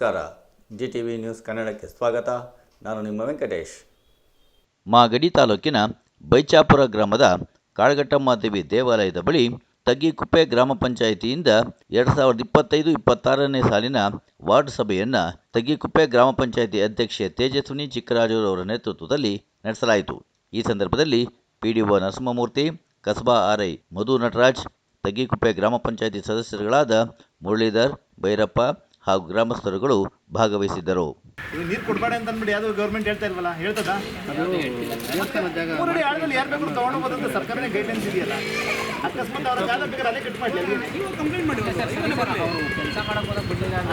ನಮಸ್ಕಾರ. G T V news ಕನ್ನಡಕ್ಕೆ ಸ್ವಾಗತ. ನಾನು ನಿಮ್ಮ ವೆಂಕಟೇಶ್. ಮಾಗಡಿ ತಾಲೂಕಿನ ಬೈಚಾಪುರ ಗ್ರಾಮದ ಕಾಳಘಟ್ಟಮ್ಮ ದೇವಿ ದೇವಾಲಯದ ಬಳಿ ತಗ್ಗಿಕುಪ್ಪೆ ಗ್ರಾಮ ಪಂಚಾಯಿತಿಯಿಂದ ಎರಡು ಸಾವಿರದ ಇಪ್ಪತ್ತೈದು, ಇಪ್ಪತ್ತಾರನೇ ಸಾಲಿನ ವಾರ್ಡ್ ಸಭೆಯನ್ನು ತಗ್ಗಿಕುಪ್ಪೆ ಗ್ರಾಮ ಪಂಚಾಯಿತಿ ಅಧ್ಯಕ್ಷೆ ತೇಜಸ್ವಿನಿ ಚಿಕ್ಕರಾಜುರವರ ನೇತೃತ್ವದಲ್ಲಿ ನಡೆಸಲಾಯಿತು. ಈ ಸಂದರ್ಭದಲ್ಲಿ ಪಿಡಿಒ ನರಸಿಂಹಮೂರ್ತಿ, ಕಸಬಾ ಆರ್ಐ ಮಧು ನಟರಾಜ್, ತಗ್ಗಿಕುಪ್ಪೆ ಗ್ರಾಮ ಪಂಚಾಯಿತಿ ಸದಸ್ಯರುಗಳಾದ ಮುರಳೀಧರ್, ಭೈರಪ್ಪ ಹಾಗೂ ಗ್ರಾಮಸ್ಥರುಗಳು ಭಾಗವಹಿಸಿದ್ದರು. ನೀರು ಕೊಡಬೇಡ ಅಂತ ಅಂದ್ಬಿಟ್ಟು ಯಾವ್ದು ಗೌರ್ಮೆಂಟ್ ಹೇಳ್ತಾ ಇಲ್ವಲ್ಲ ಹೇಳ್ತದ? ಮೂರಡಿ ಆಳದಲ್ಲಿ ಯಾರು ಬೇಕಾದ್ರೂ ತಗೊಂಡೋಗ್ಬೋದು ಅಂತ ಸರ್ಕಾರನೇ ಗೈಡ್ಲೈನ್ಸ್ ಇದೆಯಲ್ಲ. ಅಕಸ್ಮಾತ್ ಅವ್ರ ಜಾಗ ಬೇಕಾದ್ರೆ ಅಲ್ಲೇ ಕಟ್ ಮಾಡಲಿ.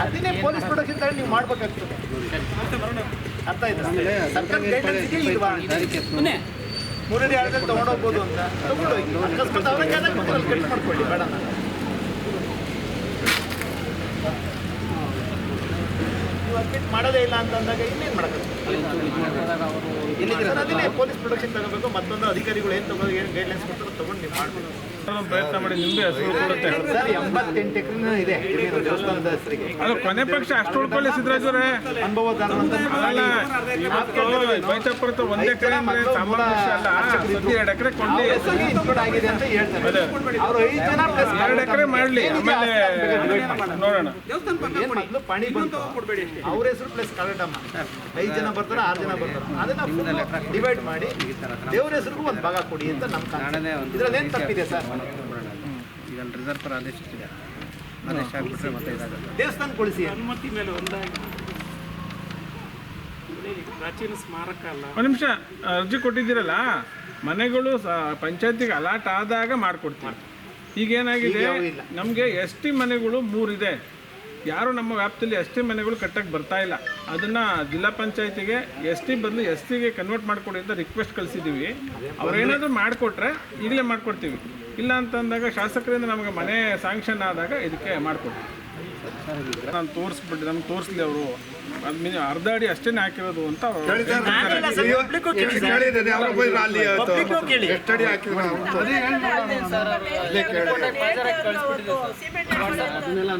ಅದನ್ನೇ ಪೊಲೀಸ್ ಪ್ರೊಡಕ್ಷನ್ ತರ ನೀವು ಮಾಡ್ಬೇಕಾಗ್ತದೆ. ಅರ್ಥ ಆಯ್ತಾ? ಸರ್ಕಾರ ಗೈಡ್ಲೈನ್ಸ್ ಇದೆಯಾ ಇಲ್ವಾ? ಮೂರಡಿ ಆಳದಲ್ಲಿ ತಗೊಂಡೋಗ್ಬೋದು ಅಂತ ತಗೊಂಡೋಗಿ. ಅಕಸ್ಮಾತ್ ಅವರ ಜಾಗ ಅಲ್ಲಿ ಕಟ್ ಮಾಡ್ಕೊಳ್ಳಿ ಬೇಡ. ಅಡ್ಮಿಟ್ ಮಾಡೋದೇ ಇಲ್ಲ ಅಂತ ಅಂದಾಗ ಇನ್ನೇನು ಸರ್, ಅದನ್ನೇ ಪೊಲೀಸ್ ಪ್ರೊಡಕ್ಷನ್ ತಗೋಬೇಕು ಮತ್ತೊಂದು ಅಧಿಕಾರಿಗಳು ಏನು ತಗೋ ಏನು ಗೈಡ್ಲೈನ್ಸ್ ಕೊಡ್ತಾರೋ ತಗೊಂಡು ನೀವು ಮಾಡ್ಬೇಕು ಪ್ರಯತ್ನ ಮಾಡಿ ನಿಂಬೆ ಹಸಿರು ಕೊಡುತ್ತೆ. ಸರ್ ಎಂಬತ್ತೆಂಟು ಎಕರೆ ಇದೆ ದೇವಸ್ಥಾನದ ಹೆಸರಿಗೆ. ಅದು ಕೊನೆ ಪಕ್ಷ ಅಷ್ಟು ಉಳ್ಕೊಳ್ಳಿ ಅವರೇ. ಅನುಭವ ಸಾಮಾನ್ಯ ವಿಷಯ ಅಲ್ಲ. ಎರಡು ಎಕರೆ ಇನ್ಕ್ಲೂಡ್ ಆಗಿದೆ ಅಂತ ಹೇಳ್ತಾರೆ. ಅವ್ರು ಐದು ಜನ ಪ್ಲಸ್ ಎರಡು ಎಕರೆ ಮಾಡ್ಲಿ. ಆಮೇಲೆ ನೋಡೋಣ. ಪಾಣಿ ಬಂತು? ಅವ್ರ ಹೆಸರು ಪ್ಲಸ್ ಐದು ಜನ ಬರ್ತಾರೆ ಆರು ಜನ ಬರ್ತಾರೆ. ಅದನ್ನ ಡಿವೈಡ್ ಮಾಡಿ ದೇವ್ರ ಹೆಸರಿಗೂ ಒಂದು ಭಾಗ ಕೊಡಿ ಅಂತ ನಮ್ಮ. ಇದ್ರಲ್ಲಿ ಏನ್ ತಪ್ಪಿದೆ ಸರ್? ಈಗ ರಿಸರ್ವ್ ಪರ ಆದೇಶ ಇದೆ ಆದೇಶ ಆಗ್ಬಿಟ್ರೆ ಮತ್ತೆ ಇದಾಗುತ್ತೆ. ದೇವಸ್ಥಾನ ಕೊಡಿಸಿ. ಅನುಮತಿ ಮೇಲೆ ಒಂದಾಗಿ ಪ್ರಾಚೀನ ಸ್ಮಾರಕ ಅಲ್ಲ. ಒಂದು ನಿಮಿಷ ಅರ್ಜಿ ಕೊಟ್ಟಿದ್ದೀರಲ್ಲ? ಮನೆಗಳು ಪಂಚಾಯತಿಗೆ ಅಲಾಟ್ ಆದಾಗ ಮಾಡಿಕೊಡ್ತೀವಿ. ಈಗ ಏನಾಗಿದೆ ನಮಗೆ ಎಸ್ ಟಿ ಮನೆಗಳು ಮೂರಿದೆ. ಯಾರು ನಮ್ಮ ವ್ಯಾಪ್ತಿಯಲ್ಲಿ ಎಸ್ ಟಿ ಮನೆಗಳು ಕಟ್ಟಕ್ಕೆ ಬರ್ತಾ ಇಲ್ಲ. ಅದನ್ನು ಜಿಲ್ಲಾ ಪಂಚಾಯತಿಗೆ ಎಸ್ ಟಿ ಬದಲು ಎಸ್ ಟಿಗೆ ಕನ್ವರ್ಟ್ ಮಾಡಿಕೊಡಿ ಅಂತ ರಿಕ್ವೆಸ್ಟ್ ಕಳಿಸಿದ್ದೀವಿ ಅವ್ರೇನಾದರೂ ಮಾಡಿಕೊಟ್ರೆ ಈಗಲೇ ಮಾಡಿಕೊಡ್ತೀವಿ. ಇಲ್ಲ ಅಂತಂದಾಗ ಶಾಸಕರಿಂದ ನಮಗೆ ಮನೆ ಸ್ಯಾಂಕ್ಷನ್ ಆದಾಗ ಇದಕ್ಕೆ ಮಾಡಿಕೊಡ್ತೀವಿ. ನಾನು ತೋರಿಸ್ಬಿಟ್ಟು ನಮ್ಗೆ ತೋರಿಸ್ಲಿ ಅವರು. ಮಿನಿ ಅರ್ಧ ಅಡಿ ಅಷ್ಟೇ ಹಾಕಿರೋದು ಅಂತ ಅವ್ರು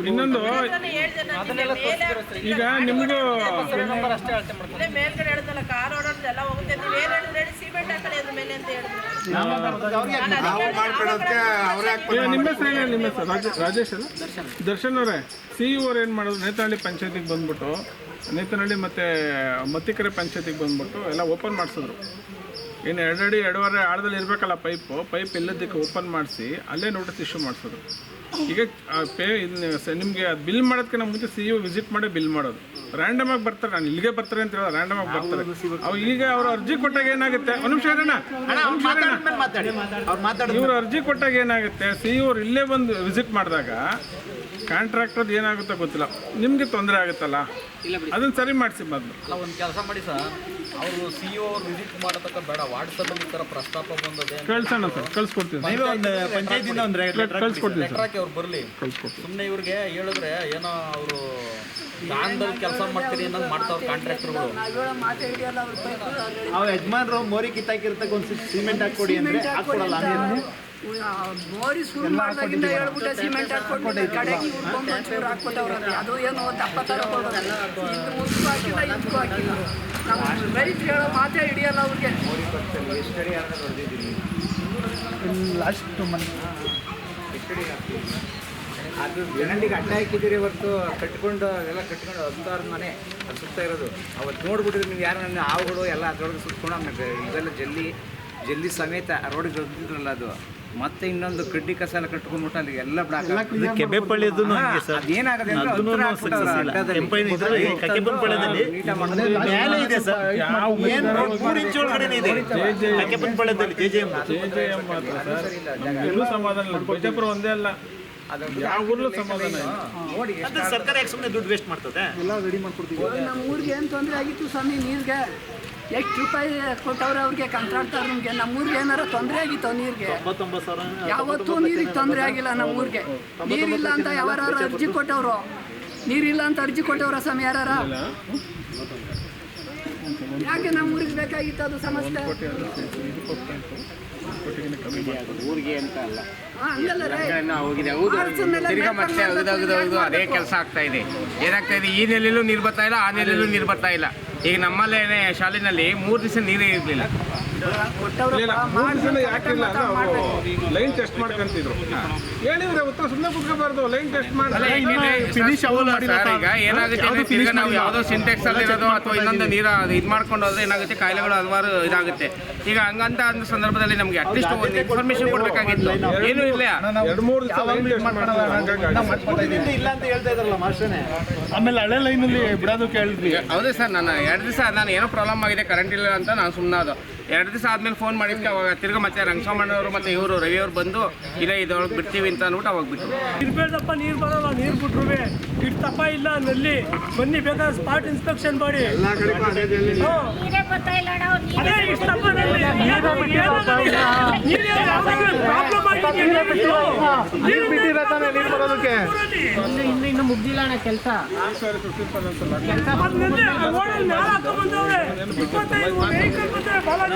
ಇನ್ನೊಂದು ಈಗ ನಿಮ್ಗೆ ನಿಮ್ಮ ಹೆಸರು ಏನು ನಿಮ್ಮ ಹೆಸರು ರಾಜ ರಾಜೇಶ್ ಅಲ್ಲ? ದರ್ಶನ್. ಅವರೇ ಸಿ ಇ ಅವ್ರು ಏನು ಮಾಡೋದು? ನೇತಾಳಿ ಪಂಚಾಯತಿಗೆ ಬಂದ್ಬಿಟ್ಟು ನೇತನಹಳ್ಳಿ ಮತ್ತು ಮತ್ತಿಕೆರೆ ಪಂಚಾಯತಿಗೆ ಬಂದ್ಬಿಟ್ಟು ಎಲ್ಲ ಓಪನ್ ಮಾಡಿಸಿದ್ರು. ಇನ್ನು ಎರಡಡಿ ಎರಡೂವರೆ ಆಳದಲ್ಲಿ ಇರಬೇಕಲ್ಲ ಪೈಪು ಪೈಪ್ ಇಲ್ಲದಕ್ಕೆ ಓಪನ್ ಮಾಡಿಸಿ ಅಲ್ಲೇ ನೋಟಿಸ್ ಇಶ್ಯೂ ಮಾಡಿಸೋದು ಈಗ ಪೇ ನಿಮಗೆ ಬಿಲ್ ಮಾಡೋದಕ್ಕಿಂತ ಮುಂಚೆ ಸಿ ಯು ವಿಸಿಟ್ ಮಾಡಿ ಬಿಲ್ ಮಾಡೋದು. ರ್ಯಾಂಡಮ್ ಆಗಿ ಬರ್ತಾರೆ ನಾನು ಇಲ್ಲಿಗೆ ಬರ್ತಾರೆ ಅಂತ ಹೇಳೋದು ರ್ಯಾಂಡಮ್ ಆಗಿ ಬರ್ತಾರೆ. ಅವ್ರು ಈಗ ಅವ್ರು ಅರ್ಜಿ ಕೊಟ್ಟಾಗ ಏನಾಗುತ್ತೆ? ಒಂದು ನಿಮಿಷ ಇವ್ರು ಅರ್ಜಿ ಕೊಟ್ಟಾಗ ಏನಾಗುತ್ತೆ? ಸಿ ಅವ್ರು ಇಲ್ಲೇ ಬಂದು ವಿಸಿಟ್ ಮಾಡಿದಾಗ ಕಾಂಟ್ರಾಕ್ಟರ್ದು ಏನಾಗುತ್ತೋ ಗೊತ್ತಿಲ್ಲ. ನಿಮಗೆ ತೊಂದರೆ ಆಗುತ್ತಲ್ಲ? ಅದನ್ನ ಸರಿ ಮಾಡಿಸಿ ಮೊದಲು ಅಲ್ಲ ಒಂದು ಕೆಲಸ ಮಾಡಿ ಸರ್. ಅವರು ಸಿ ಇ ಅವ್ರು ವಿಸಿಟ್ ಮಾಡತಕ್ಕ ಬೇಡ. ವಾಟ್ಸಪ್ಪಲ್ಲಿ ಈ ಥರ ಪ್ರಸ್ತಾಪ ಬಂದದೆ ಕಳ್ಸೋಣ ಸರ್ ಕಳ್ಸ್ಕೊಡ್ತೀವಿ ನೀವೇ ಒಂದು ಪಂಚಾಯತಿಂದ ಒಂದು ಕಳ್ಸ್ಕೊಡ್ತೀವಿ ಸರ್ ಲೆಟರ್ ಹಾಕಿ ಅವ್ರು ಬರಲಿ. ಸುಮ್ಮನೆ ಇವ್ರಿಗೆ ಹೇಳಿದ್ರೆ ಏನೋ ಅವರು ದಾನದಲ್ಲಿ ಕೆಲಸ ಮಾಡ್ತೀರಿ ಅನ್ನೋದು ಮಾಡ್ತಾವ್ರು ಕಾಂಟ್ರಾಕ್ಟರ್ಗಳು ಅವ್ರ ಯಜಮಾನ್ರು ಮೋರಿ ಕಿತ್ತಾಕಿರ್ತಕ್ಕ ಒಂದು ಸಿಮೆಂಟ್ ಹಾಕೊಡಿ ಅಂದ್ರೆ ಹಾಕೊಡಲ್ಲ ಮೋರಿ ಶುರು ಮಾಡಿದಾಗಿಂದ ಹೇಳ್ಬಿಟ್ಟೆ ಸಿಮೆಂಟ್ ಹಾಕ್ಕೊಟ್ಬಿಟ್ಟೆ ಕಡೆಗೆ ಉಳ್ಕೊಂಡು ಒಂಚೂರು ಹಾಕ್ಬಿಟ್ಟವ್ರಲ್ಲಿ ಅದು ಏನು ದಪ್ಪ ಥರ ಕೊಡೋದಲ್ಲ ಇದು ಮುಸ್ಕು ಹಾಕಿಲ್ಲ ಇದಕ್ಕೂ ಹಾಕಿಲ್ಲ. ನಾವು ರೈತರು ಹೇಳೋ ಮಾತೇ ಹಿಡಿಯಲ್ಲ ಅವ್ರಿಗೆ. ಅದು ಜನರಿಗೆ ಅಡ್ಡ ಹಾಕಿದ್ದೀರಿ ಇವತ್ತು ಕಟ್ಕೊಂಡು ಎಲ್ಲ ಕಟ್ಕೊಂಡು ಹತ್ತಾರು ಮನೆ ಅದು ಸುತ್ತ ಇರೋದು. ಅವತ್ತು ನೋಡ್ಬಿಟ್ರೆ ನೀವು ಯಾರು ನನ್ನ ಹಾವುಗಳು ಎಲ್ಲ ಅದ್ರೊಳಗೆ ಸುತ್ಕೊಂಡು ಆಮೇಲೆ ಇದೆಲ್ಲ ಜಲ್ಲಿ ಜಲ್ಲಿ ಸಮೇತ ರೋಡಿಗೆ ಹೋಗ್ತಿದ್ರಲ್ಲ ಅದು. ಮತ್ತೆ ಇನ್ನೊಂದು ಕಡ್ಡಿ ಕಸ ಎಲ್ಲ ಕಟ್ಕೊಂಡ್ಬಿಟ್ಟು ಅಲ್ಲಿ ಎಲ್ಲ ಬ್ಲಾಕ್ ಕೆಬ್ಬೆಪಳ್ಳಿದು ಅದೇನಾಗದೆ ಅಂದ್ರೆ ಹತ್ರ ಹಾಕ್ಬಿಟ್ಟವ್ರೆ ಅಡ್ಡದಲ್ಲಿ. ನೀಟಾಗಿ ಮಾಡೋದು. ಮೇಲೆ ಇದೆ ಸರ್. ಏನು ಮೂರು ಇಂಚ್ ಒಳಗಡೆ ಇದೆ. ಜೆ ಜೆ ಎಂ ಸರ್ ಎಲ್ಲೂ ಸಮಾಧಾನ ಇಲ್ಲ. ಬಿಜಾಪುರ ಒಂದೇ ಅಲ್ಲ. ಯಾವ ಊರ್ಲೂ ಸಮಾಧಾನ ಇಲ್ಲ. ನೋಡಿ ಅದು ಸರ್ಕಾರ ಯಾಕೆ ಸುಮ್ಮನೆ ದುಡ್ಡು ವೇಸ್ಟ್ ಮಾಡ್ತದೆ? ನಮ್ಮ ಊರಿಗೆ ಏನು ತೊಂದರೆ ಆಗಿತ್ತು ಸ್ವಾಮಿ ನೀರಿಗೆ? ಎಷ್ಟು ರೂಪಾಯಿ ಕೊಟ್ಟವ್ರೆ ಅವ್ರಿಗೆ? ಕಂಟ್ರಾಕ್ಟರ್ ನಮಗೆ? ನಮ್ಮ ಊರಿಗೆ ಏನಾರ ತೊಂದರೆ ಆಗಿತ್ತು ನೀರಿಗೆ? ಯಾವತ್ತೂ ನೀರಿಗೆ ತೊಂದರೆ ಆಗಿಲ್ಲ ನಮ್ಮ ಊರಿಗೆ. ನೀರಿಲ್ಲ ಅಂತ ಯಾವಾರ ಅರ್ಜಿ ಕೊಟ್ಟವ್ರು? ನೀರಿಲ್ಲ ಅಂತ ಅರ್ಜಿ ಕೊಟ್ಟವ್ರ ಸಮ ಯಾರಾರ? ಯಾಕೆ ನಮ್ಮ ಊರಿಗೆ ಬೇಕಾಗಿತ್ತು ಅದು ಸಮಸ್ಯೆ? ಊರಿಗೆ ಅಂತ ಅಲ್ಲ. ಅದೇ ಕೆಲಸ ಆಗ್ತಾ ಇದೆ. ಏನಾಗ್ತಾ ಇದೆ? ಈ ನೆಲೆಯಲ್ಲೂ ನೀರು ಬರ್ತಾ ಇಲ್ಲ ಆ ನೆಲೆಯಲ್ಲೂ ನೀರು ಬರ್ತಾ ಇಲ್ಲ. ಈಗ ನಮ್ಮಲ್ಲೇ ಶಾಲೆನಲ್ಲಿ ಮೂರು ದಿವಸ ನೀರೇ ಇರಲಿಲ್ಲ. ಲೈನ್ ಟೆಸ್ಟ್ ಮಾಡ್ಕೊಂತಿದ್ರು. ಹೇಳಿದ್ರೆ ಉತ್ತರ ಸುಮ್ಮನೆ ಕುತ್ಕೋಬಾರ್ದು ಲೈನ್ ಟೆಸ್ಟ್ ಮಾಡಿ ಈಗ ಏನಾಗುತ್ತೆ ಅಂದ್ರೆ ತಿರ್ಗಾ ನಾವು ಯಾವುದೋ ಸಿಂಟೆಕ್ಸ್ ಅಲ್ಲಿ ಇರೋದು ಅಥವಾ ಇನ್ನೊಂದು ನೀರ ಇದು ಮಾಡ್ಕೊಂಡು ಹೋದ್ರೆ ಏನಾಗುತ್ತೆ ಕಾಯಿಲೆಗಳು ಹಲವಾರು ಇದಾಗುತ್ತೆ. ಈಗ ಹಂಗಂತ ಅಂದ ಸಂದರ್ಭದಲ್ಲಿ ನಮ್ಗೆ ಅಟ್ಲೀಸ್ಟ್ ಒಂದು ಇನ್ಫಾರ್ಮೇಶನ್ ಕೊಡಬೇಕಾಗಿತ್ತು. ಏನು ಇಲ್ಲ. ಆಮೇಲೆ ಹಳೆ ಲೈನಲ್ಲಿ ಬಿಡೋದು ಕೇಳಿದ್ವಿ ಹೌದು ಸರ್ ನಾನು ಎರಡು ದಿವಸ ನಾನು ಏನೋ ಪ್ರಾಬ್ಲಮ್ ಆಗಿದೆ ಕರೆಂಟ್ ಇಲ್ಲ ಅಂತ ನಾನು ಸುಮ್ಮನೆ ಅದು. ಎರಡು ದಿವಸ ಆದ್ಮೇಲೆ ಫೋನ್ ಮಾಡಿದ್ಕೆ ಅವಾಗ ತಿರ್ಗಾ ಮತ್ತೆ ರಂಗಸ್ವಾಮಣ್ಣವರು ಮತ್ತೆ ಇವರು ರವಿ ಅವರು ಬಂದು ಇಲ್ಲ ಇದೊಳಗೆ ಬಿಡ್ತೀವಿ ಅಂತ ಅಂದ್ಬಿಟ್ಟು ಅವಾಗ ಬಿಟ್ಟು ಇರ್ಬೇಡಪ್ಪ ನೀರು ಬರೋಲ್ಲ ನೀರು ಬಿಟ್ರು ಇಡ್ತಪ್ಪ ಇಲ್ಲ ನಲ್ಲಿ ಬನ್ನಿ ಬೇಕಾದ್ರೆ ಸ್ಪಾಟ್ ಇನ್ಸ್ಪೆಕ್ಷನ್ ಮಾಡಿ. ಹ್ಮ್. ಅದೇ ಇಷ್ಟಪ್ಪ ನಲ್ಲಿ ಪ್ರಾಬ್ಲಮ್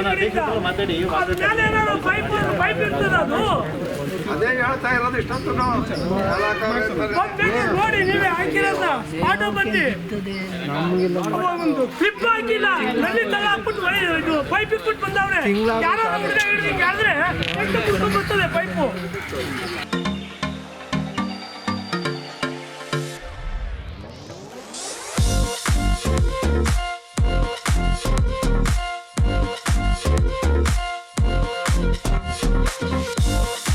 ನೀರು ಬರೋದಕ್ಕೆ ಮಾತಾಡಿ ಅದೇ ಹೇಳ್ತಾ ಇರೋದು ಇಷ್ಟೊತ್ತು ನೋಡಿ ನೀವೇ ಆಟೋ ಒಂದು ಕ್ಲಿಪ್ ಹಾಕಿಲ್ಲ. ನಲ್ಲಿ ತಲೆ ಹಾಕ್ಬಿಟ್ಟು ಒಳ- ಇದು ಪೈಪ್ ಇಟ್ಬಿಟ್ಟು ಬಂದವ್ರೆ. ಯಾರೋ ಹುಡುಗ ಎಷ್ಟು ಬರ್ತದೆ ಪೈಪು Oh,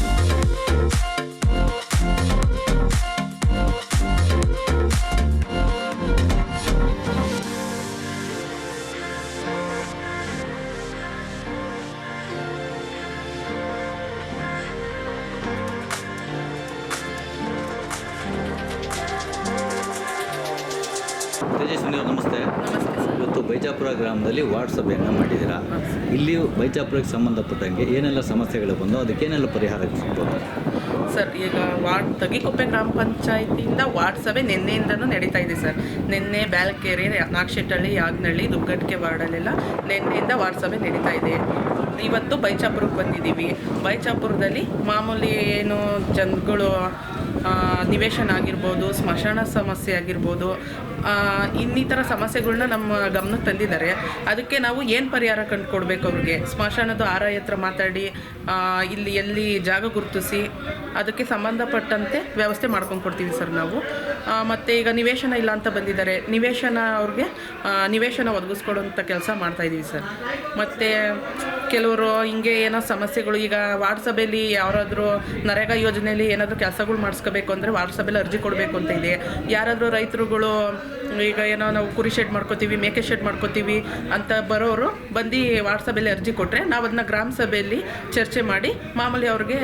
ತೇಜಸ್ವಿನಿ ನೀವು ನಮಸ್ತೆ. ಇವತ್ತು ಬೈಜಾಪುರ ಗ್ರಾಮದಲ್ಲಿ ವಾರ್ಡ್ ಸಭೆಯನ್ನು ಮಾಡಿದ್ದೀರಾ? ಇಲ್ಲಿ ಬೈಜಾಪುರಕ್ಕೆ ಸಂಬಂಧಪಟ್ಟಂಗೆ ಏನೆಲ್ಲ ಸಮಸ್ಯೆಗಳು ಬಂದು ಅದಕ್ಕೇನೆಲ್ಲ ಪರಿಹಾರ ಸಿಗ್ಬೋದು? ಸರ್ ಈಗ ವಾರ್ಡ್ ತಗಿಕೊಪ್ಪೆ ಗ್ರಾಮ ಪಂಚಾಯತಿಯಿಂದ ವಾರ್ಡ್ ಸಭೆ ನಿನ್ನೆಯಿಂದನೂ ನಡೀತಾ ಇದೆ ಸರ್. ನಿನ್ನೆ ಬ್ಯಾಲ್ಕೆರೆ ನಾಗಶೆಟ್ಟಳ್ಳಿ ಯಾಗ್ನಳ್ಳಿ ದುಗ್ಗಟ್ಟಿಗೆ ವಾರ್ಡಲ್ಲೆಲ್ಲ ನಿನ್ನೆಯಿಂದ ವಾರ್ಡ್ ಸಭೆ ನಡೀತಾ ಇದೆ. ಇವತ್ತು ಬೈಚಾಪುರಕ್ಕೆ ಬಂದಿದ್ದೀವಿ. ಬೈಚಾಪುರದಲ್ಲಿ ಮಾಮೂಲಿ ಏನು ಜನಗಳು ನಿವೇಶನ ಆಗಿರ್ಬೋದು ಸ್ಮಶಾನ ಸಮಸ್ಯೆ ಆಗಿರ್ಬೋದು ಇನ್ನಿತರ ಸಮಸ್ಯೆಗಳನ್ನ ನಮ್ಮ ಗಮನಕ್ಕೆ ತಂದಿದ್ದಾರೆ. ಅದಕ್ಕೆ ನಾವು ಏನು ಪರಿಹಾರ ಕಂಡುಕೊಡ್ಬೇಕು ಅವ್ರಿಗೆ? ಸ್ಮಶಾನದ ಆರಾಯ ಹತ್ರ ಮಾತಾಡಿ ಇಲ್ಲಿ, ಎಲ್ಲಿ ಜಾಗ ಗುರುತಿಸಿ, ಅದಕ್ಕೆ ಸಂಬಂಧಪಟ್ಟಂತೆ ವ್ಯವಸ್ಥೆ ಮಾಡ್ಕೊಂಡು ಕೊಡ್ತೀವಿ ಸರ್ ನಾವು. ಮತ್ತು ಈಗ ನಿವೇಶನ ಇಲ್ಲ ಅಂತ ಬಂದಿದ್ದಾರೆ. ನಿವೇಶನ ಅವ್ರಿಗೆ ನಿವೇಶನ ಒದಗಿಸ್ಕೊಡುವಂಥ ಕೆಲಸ ಮಾಡ್ತಾಯಿದ್ದೀವಿ ಸರ್. ಮತ್ತು ಕೆಲವರು ಹಿಂಗೆ ಏನೋ ಸಮಸ್ಯೆಗಳು, ಈಗ ವಾರ್ಡ್ ಸಭೆಯಲ್ಲಿ ಯಾರಾದರೂ ನರೇಗಾ ಯೋಜನೆಯಲ್ಲಿ ಏನಾದರೂ ಕೆಲಸಗಳು ಮಾಡಿಸ್ಕೋಬೇಕು ಅಂದರೆ ವಾರ್ಡ್ ಸಭೆಯಲ್ಲಿ ಅರ್ಜಿ ಕೊಡಬೇಕು ಅಂತ ಇದೆ. ಯಾರಾದರೂ ರೈತರುಗಳು ಈಗ ಏನೋ ನಾವು ಕುರಿ ಶೆಡ್ ಮಾಡ್ಕೋತೀವಿ ಮೇಕೆ ಶೆಡ್ ಮಾಡ್ಕೋತೀವಿ ಅಂತ ಬರೋರು ಬಂದು ವಾಟ್ಸಪಲ್ಲಿ ಅರ್ಜಿ ಕೊಟ್ಟರೆ ನಾವು ಅದನ್ನ ಗ್ರಾಮ ಸಭೆಯಲ್ಲಿ ಚರ್ಚೆ ಮಾಡಿ ಮಾಮೂಲಿ ಅವ್ರಿಗೆ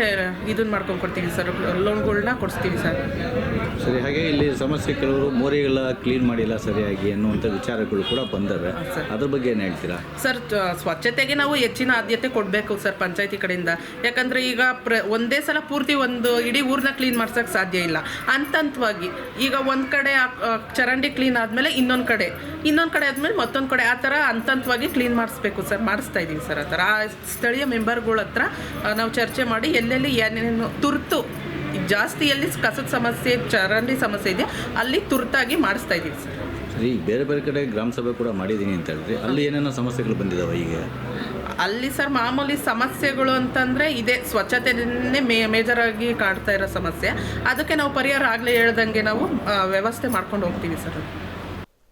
ಇದನ್ನ ಮಾಡ್ಕೊಂಡು ಕೊಡ್ತೀವಿ ಸರ್ ಲೋನ್ಗಳನ್ನ ಕೊಡಿಸ್ತೀವಿ ಸರ್. ಸರಿ ಹಾಗೆ ಇಲ್ಲಿ ಸಮಸ್ಯೆ ಕೆಲವರು ಮೋರಿಗಳ ಕ್ಲೀನ್ ಮಾಡಿಲ್ಲ ಸರಿಯಾಗಿ ಅನ್ನುವಂಥ ವಿಚಾರಗಳು ಕೂಡ ಬಂದವೆ. ಅದ್ರ ಬಗ್ಗೆ ಏನು ಹೇಳ್ತೀರಾ? ಸರ್ ಸ್ವಚ್ಛತೆಗೆ ನಾವು ಹೆಚ್ಚಿನ ಆದ್ಯತೆ ಕೊಡಬೇಕು ಸರ್ ಪಂಚಾಯತಿ ಕಡೆಯಿಂದ. ಯಾಕಂದರೆ ಈಗ ಪ್ರ ಒಂದೇ ಸಲ ಪೂರ್ತಿ ಒಂದು ಇಡೀ ಊರನ್ನ ಕ್ಲೀನ್ ಮಾಡ್ಸೋಕ್ಕೆ ಸಾಧ್ಯ ಇಲ್ಲ. ಅಂತಂತವಾಗಿ ಈಗ ಒಂದು ಕಡೆ ಚರಂಡಿ ಕ್ಲೀನ್ ಆದಮೇಲೆ ಇನ್ನೊಂದು ಕಡೆ ಇನ್ನೊಂದು ಕಡೆ ಆದಮೇಲೆ ಮತ್ತೊಂದು ಕಡೆ ಆ ಥರ ಹಂತ ಹಂತವಾಗಿ ಕ್ಲೀನ್ ಮಾಡಿಸ್ಬೇಕು ಸರ್ ಮಾಡಿಸ್ತಾ ಇದ್ದೀವಿ ಸರ್ ಆ ಥರ. ಆ ಸ್ಥಳೀಯ ಮೆಂಬರ್ಗಳ ಹತ್ರ ನಾವು ಚರ್ಚೆ ಮಾಡಿ ಎಲ್ಲೆಲ್ಲಿ ಏನೇನು ತುರ್ತು ಜಾಸ್ತಿ ಎಲ್ಲಿ ಕಸದ ಸಮಸ್ಯೆ ಚರಂಡಿ ಸಮಸ್ಯೆ ಇದೆ ಅಲ್ಲಿ ತುರ್ತಾಗಿ ಮಾಡಿಸ್ತಾ ಇದ್ದೀವಿ ಸರ್. ಸರಿ ಈಗ ಬೇರೆ ಬೇರೆ ಕಡೆ ಗ್ರಾಮ ಸಭೆ ಕೂಡ ಮಾಡಿದ್ದೀನಿ ಅಂತ ಹೇಳಿದ್ರೆ ಅಲ್ಲಿ ಏನೇನೋ ಸಮಸ್ಯೆಗಳು ಬಂದಿದ್ದಾವೆ ಈಗ? ಅಲ್ಲಿ ಸರ್ ಮಾಮೂಲಿ ಸಮಸ್ಯೆಗಳು ಅಂತಂದರೆ ಇದೇ ಸ್ವಚ್ಛತೆನೇ ಮೇ ಮೇಜರಾಗಿ ಕಾಡ್ತಾ ಇರೋ ಸಮಸ್ಯೆ. ಅದಕ್ಕೆ ನಾವು ಪರಿಹಾರ ಆಗಲೇ ಹೇಳ್ದಂಗೆ ನಾವು ವ್ಯವಸ್ಥೆ ಮಾಡ್ಕೊಂಡು ಹೋಗ್ತೀವಿ ಸರ್.